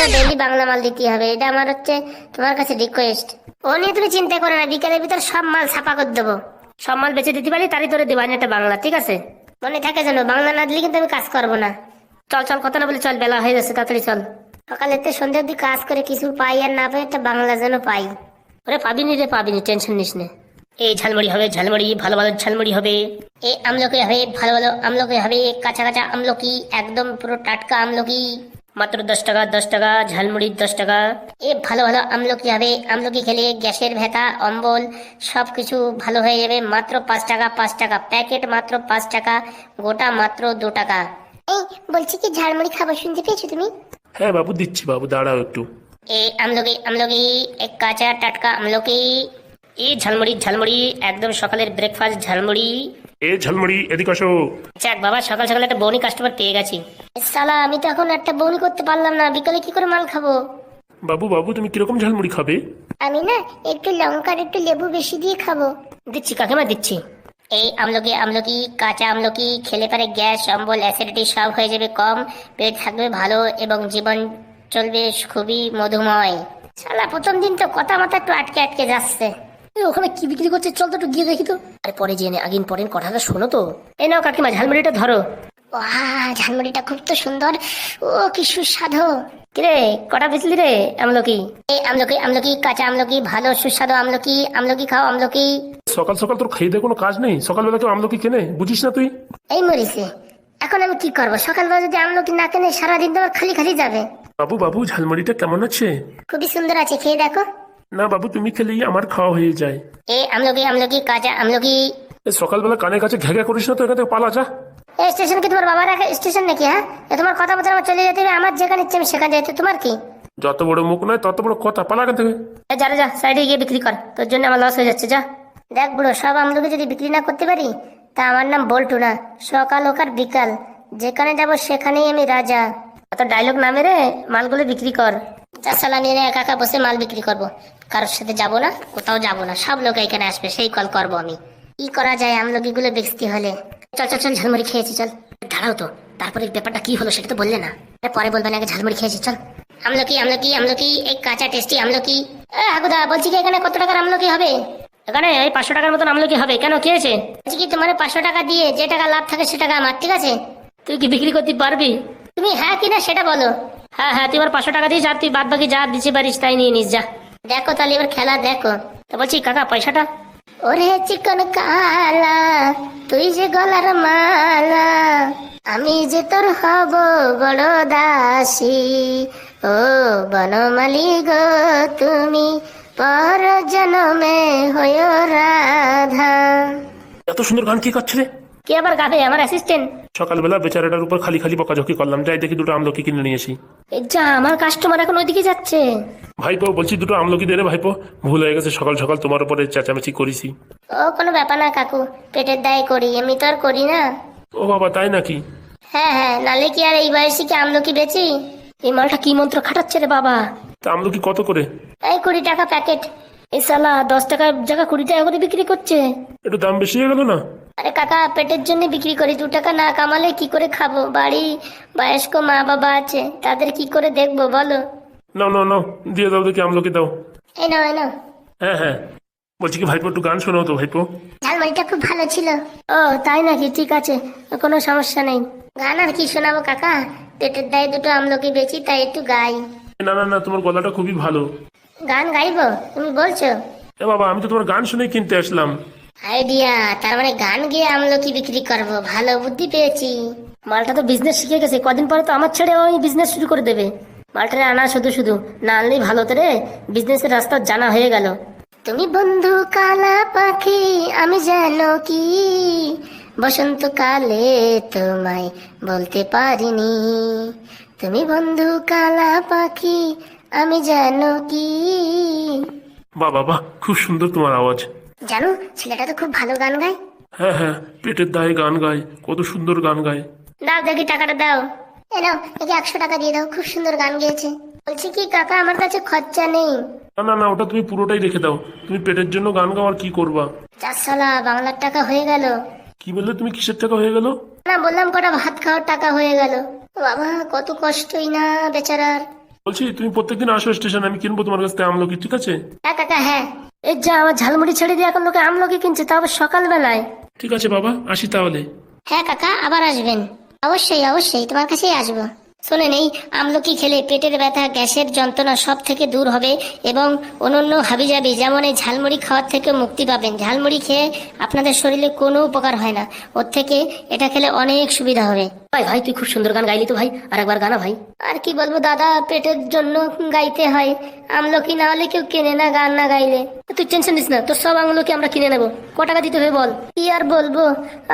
তো ডেইলি বাংলা মাল দিতে হবে। এটা আমার হচ্ছে তোমার কাছে রিকোয়েস্ট ও নিয়ে তুমি চিন্তা করো না, বিকালের ভিতর সব মাল ছাপা করে দেবো। সব মাল বেঁচে দিতে পারি, তারই তোরে দেবো একটা বাংলা, ঠিক আছে? মনে থাকে যেন বাংলা না দিলে কিন্তু আমি কাজ করব না। চল চল, কথা না বলে চল, বেলা হয়ে যাচ্ছে, তাড়াতাড়ি চল। সকালে তো সন্ধ্যা অব্দি কাজ করে কিছু পাই আর না পাই একটা বাংলা যেন পাই। ওরে পাবিনি রে পাবিনি টেনশন নিস নে। এই ঝালমুড়ি হবে, ঝালমুড়ি, ভালো ভালো ঝালমুড়ি হবে। এই আমলকি হবে, ভালো ভালো আমলকি হবে, কাঁচা কাঁচা আমলকি, একদম পুরো টাটকা আমলকি। মাত্র দশ টাকা দশ টাকা ঝালমুড়ি দশ টাকা। এ ভালো ভালো আমলকি হবে। আমলকি খেলে গ্যাসের ভেতা অম্বল সব কিছু ভালো হয়ে যাবে। মাত্র পাঁচ টাকা পাঁচ টাকা। প্যাকেট মাত্র পাঁচ টাকা গোটা মাত্র দু টাকা। এই বলছি কি ঝালমুড়ি খাবার শুনতে পেয়েছ তুমি? হ্যাঁ বাবু দিচ্ছি বাবু দাঁড়াও একটু। এই আমলকি আমলকি এক কাঁচা টাটকা আমলকি এই ঝালমুড়ি ঝালমুড়ি একদম সকালের ব্রেকফাস্ট ঝালমুড়ি। এ ঝালমুড়ি এদিকে আসো। যাক বাবা সকাল সকাল একটা বৌনি কাস্টমার পেয়ে গেছি। সালা আমি তো এখন একটা বৌনি করতে পারলাম না বিকালে কি করে মাল খাব? বাবু বাবু তুমি কীরকম ঝালমুড়ি খাবে? আমি না একটু লঙ্কার একটু লেবু বেশি দিয়ে খাব। দিচ্ছি কাকিমা দিচ্ছি। এই আমলকি আমলকি কাঁচা আমলকি খেলে পারে গ্যাস অম্বল অ্যাসিডিটি সব হয়ে যাবে কম। পেট থাকবে ভালো এবং জীবন চলবে খুবই মধুময়। শালা প্রথম দিন তো কথা মাথা একটু আটকে আটকে যাচ্ছে। ওখানে কি বিক্রি করছে? চল তো একটু গিয়ে দেখি তো। আরে পরে জেনে আগিন পরের কথাটা শোনো তো। এই নাও কাকিমা ঝালমুড়িটা ধরো। ওয়া ঝালমুড়িটা খুব তো সুন্দর। ও কি সুস্বাদু। কিরে কটা বেচলি রে আমলকি? এই আমলকি আমলকি কাঁচা আমলকি ভালো সুস্বাদু আমলকি আমলকি খাও আমলকি। সকাল সকাল তোর খেয়ে দিয়ে কোনো কাজ নেই? সকালবেলা কেউ আমলকি কেনে? বুঝিস না তুই? এই মরিছে এখন আমি কি করব? সকালবেলা যদি আমলকি না কেনে সারাদিন তোমার খালি খালি যাবে। বাবু বাবু ঝালমুড়িটা কেমন আছে? খুবই সুন্দর আছে খেয়ে দেখো। না বাবু তুমি খেলেই আমার খাওয়া হয়ে যায়। এই আমলকি আমলকি কাঁচা আমলকি। এ সকালবেলা কানের কাছে ঘেঘা করিস না তো এখান থেকে পালা যা। এই স্টেশন কি তোমার বাবা একটা স্টেশন নাকি হ্যাঁ? এ তোমার কথা বলতে আমার চলে যেতে হবে আমার যেখানে ইচ্ছে আমি সেখানে যেতে তোমার কি? যত বড় মুখ নয় তত বড় কথা পালা এখান থেকে। এ যা রে যা সাইডে গিয়ে বিক্রি কর তোর জন্য আমার লস হয়ে যাচ্ছে যা। দেখ বুড়ো সব আমলকি যদি বিক্রি না করতে পারি তা আমার নাম বল্টু না সকাল হোক আর বিকাল যেখানে যাব সেখানেই আমি রাজা। অত ডায়লগ না মেরে মালগুলো বিক্রি কর। যা সালা নিয়ে একা একা বসে মাল বিক্রি করব। কারোর সাথে যাব না কোথাও যাব না সব লোক এখানে আসবে সেই কল করব আমি। কি করা যায় আমলকিগুলো বেচতে হলে? চল চল চল ঝালমুড়ি খেয়েছি চল। দাঁড়াও তো তারপরে ব্যাপারটা কি হলো সেটা তো বললে না। পরে বলবেন আগে ঝালমুড়ি খেয়েছি চল। আমলকি আমলকি আমলকি এই কাঁচা টেস্টি আমলকি এ হাগুদা বলছি কি এখানে কত টাকার আমলকি হবে? এখানে এই পাঁচশো টাকার মতন আমলকি হবে কেন কি হয়েছে? বলছি কি তোমার পাঁচশো টাকা দিয়ে যে টাকা লাভ থাকে সে টাকা আমার ঠিক আছে? তুই কি বিক্রি করতে পারবি? তুমি হ্যাঁ কি না সেটা বলো। হ্যাঁ হ্যাঁ তুই এবার পাঁচশো টাকা দিয়ে যা তুই বাদ বাকি যা দিতে পারিস তাই নিয়ে নিস যা। দেখো তাহলে এবার খেলা দেখো। তো বলছি কাকা পয়সাটা? ওরে চিকন কালা তুই যে গলার মালা আমি যে তোর হব বড় দাসী। ও বনমালী গো তুমি পর জনমে হয়ে রাধা। এত সুন্দর গান কি করছে রে? কে আবার গাবে আমার অ্যাসিস্ট্যান্ট সকালবেলা বেচারাটার উপর খালি খালি বকাঝকি করলাম যাই দেখি দুটো আমলকি কিনে নিয়ে আসি। যা আমার কাস্টমার এখন ওইদিকে যাচ্ছে। ভাইপো বলছি দুটো আমলকি দে রে ভাইপো ভুল হয়ে গেছে সকাল সকাল তোমার উপরে চেঁচামেচি করেছি। ও কোনো ব্যাপার না কাকু পেটের দায় করি এমনি তো আর করি না। ও বাবা তাই নাকি? হ্যাঁ হ্যাঁ নালে কি আর এই বয়সে কি আমলকি বেচি? এই মালটা কি মন্ত্র খাটাচ্ছে রে বাবা? তা আমলকি কত করে? এই কুড়ি টাকা প্যাকেট। এই সালা দশ টাকার জায়গা কুড়ি টাকা করে বিক্রি করছে। একটু দাম বেশি হয়ে গেল না? আরে কাকা পেটের জন্য বিক্রি করি দু টাকা না কামালে কি করে খাব? বাড়ি বয়স্ক মা বাবা আছে তাদের কি করে দেখব বলো? নাও নাও নাও দিয়ে দাও দেখি আমলকি দাও। এই নাও এই নাও। হ্যাঁ হ্যাঁ। বলছি কি ভাইপো একটু গান শোনাও তো ভাইপো। ঝালমুড়িটা খুব ভালো ছিল। ও তাই নাকি? ঠিক আছে কোনো সমস্যা নেই। গান আর কি শোনাবো কাকা? পেটের দায়ে দুটো আমলকি বেচি তাই একটু গাই। না না না তোমার গলাটা খুবই ভালো। গান গাইবো? তুমি বলছো? এ বাবা আমি তো তোমার গান শুনে কিনতে আসলাম। আইডিয়া। তার মানে গান গিয়ে আমলকি বিক্রি করব। ভালো বুদ্ধি পেয়েছি। মালটা তো বিজনেস শিখে গেছে। কদিন পরে তো আমার ছেড়ে ওই বিজনেস শুরু করে দেবে। মালটা আনা শুধু শুধু। না আনলেই ভালো তো রে। বিজনেসের রাস্তা জানা হয়ে গেল। তুমি বন্ধু কালা পাখি আমি জানো কি? বসন্তকালে তোমায় বলতে পারিনি। তুমি বন্ধু কালা পাখি আমি জানো কি? বাহ বাবা খুব সুন্দর তোমার আওয়াজ। জানো ছেলেটা তো খুব ভালো গান গায়। হ্যাঁ হ্যাঁ পেটের দায়ে গান গায় কত সুন্দর গান গায়। দাও দেখি টাকাটা দাও। এ নাও একে একশো টাকা দিয়ে দাও খুব সুন্দর গান গেয়েছে। বলছি কি কাকা আমার কাছে খরচা নেই। না না না ওটা তুমি পুরোটাই রেখে দাও। তুমি পেটের জন্য গান গাও আর কি করবা? চারশোলা বাংলার টাকা হয়ে গেল। কি বললে তুমি কিসের টাকা হয়ে গেল? না বললাম কটা ভাত খাওয়ার টাকা হয়ে গেল। বাবা কত কষ্টই না বেচারার। বলছি তুমি প্রত্যেকদিন আসো স্টেশন আমি কিনবো তোমার কাছ থেকে আমলকি ঠিক আছে? হ্যাঁ কাকা হ্যাঁ। এই যা আমার ঝালমুড়ি ছেড়ে দিয়ে এখন লোকে আমলকি কিনছে তাও আবার সকালবেলায়। ঠিক আছে বাবা আসি তাহলে। হ্যাঁ কাকা আবার আসবেন। অবশ্যই অবশ্যই তোমার কাছেই আসব। শোনেন এই আমলকি খেলে পেটের ব্যথা গ্যাসের যন্ত্রণা সব থেকে দূর হবে এবং অন্যান্য হাবিজাবি যেমন এই ঝালমুড়ি খাওয়ার থেকে মুক্তি পাবেন। ঝালমুড়ি খেয়ে আপনাদের শরীরে কোনো উপকার হয় না। ওর থেকে এটা খেলে অনেক সুবিধা হবে। ভাই ভাই তুই খুব সুন্দর গান গাইলি তো ভাই আর একবার গানা ভাই। আর কি বলব দাদা পেটের জন্য গাইতে হয়। আমলকি না হলে কেউ কেনে না গান না গাইলে। তুই টেনশন নিস না, তোর সব আমলকি আমরা কিনে নেব। ক টাকা দিতে হবে বল? কি আর বলব?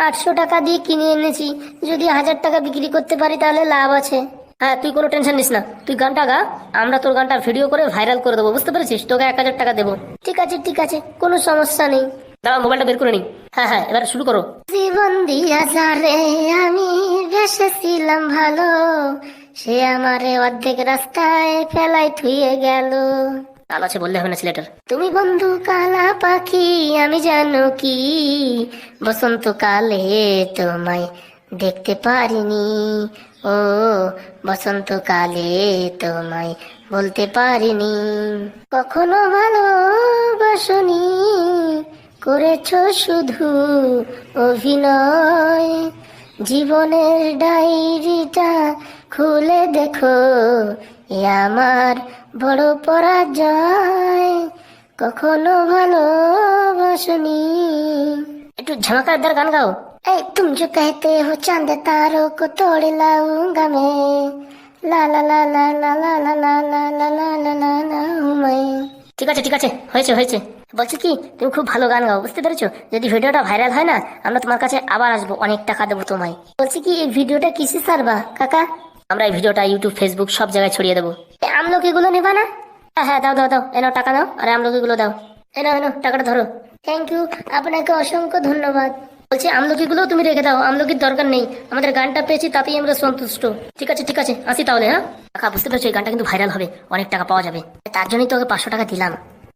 আটশো টাকা দিয়ে কিনে এনেছি। যদি হাজার টাকা বিক্রি করতে পারি তাহলে লাভ আছে। হ্যাঁ তুই কোনো টেনশন নিস না। তুই গানটা গা, আমরা তোর গানটা ভিডিও করে ভাইরাল করে দেবো, বুঝতে পেরেছিস? তোকে এক হাজার টাকা দেবো। ঠিক আছে ঠিক আছে, কোনো সমস্যা নেই। দাঁড়া, মোবাইলটা বের করে নি। হ্যাঁ হ্যাঁ এবার শুরু করো। জীবন দিয়া যারে আমি বেসেছিলাম ভালো, সে আমারে অর্ধেক রাস্তায় ফেলাই থুয়ে গেল। কাল আছে বললে হবে না ছেলেটার। তুমি বন্ধু কালা পাখি, আমি জানো কি? বসন্ত কালে তোমায় দেখতে পারিনি। ও, বসন্ত কালে তোমায় বলতে পারিনি। কখনো ভালোবাসনি, করেছ শুধু অভিনয়। জীবনের ডায়েরিটা খুলে দেখো এ আমার বড় পরাজয় কখনো ভালোবাসনি একটু ঝামাকারদার গান গাও এই তুম जो कहते हो चांद तारों को तोड़ लाऊंगा मैं লা লা লা লা লা লা লা লা লা লা লা লা লা লা मैं ঠিক আছে ঠিক আছে হয়েছে হয়েছে বলছি কি তুমি খুব ভালো গান গাও বুঝতে পেরেছো যদি ভিডিওটা ভাইরাল হয় না আমরা তোমার কাছে আবার আসবো অনেক টাকা দেবো তোমায় বলছি কি এই ভিডিওটা কিসে সারবা কাকা আমরা এই ভিডিওটা ইউটিউব ফেসবুক সব জায়গায় ছড়িয়ে দেবো। আমলকি গুলো নেবা না? হ্যাঁ হ্যাঁ দাও দাও দাও এনাও টাকা দাও, আর আমলকি গুলো দাও। এনাও এনাও টাকাটা ধরো। থ্যাংক ইউ আপনাকে অসংখ্য ধন্যবাদ। বলছি আমলকি গুলো তুমি রেখে দাও আমলকির দরকার নেই। আমাদের গানটা পেয়েছি, তাতেই আমরা সন্তুষ্ট। ঠিক আছে ঠিক আছে, আসি তাহলে হ্যাঁ? কাকা, বুঝতে পেরেছ, এই গানটা কিন্তু ভাইরাল হবে, অনেক টাকা পাওয়া যাবে। তার জন্যই তোকে পাঁচশো টাকা দিলাম।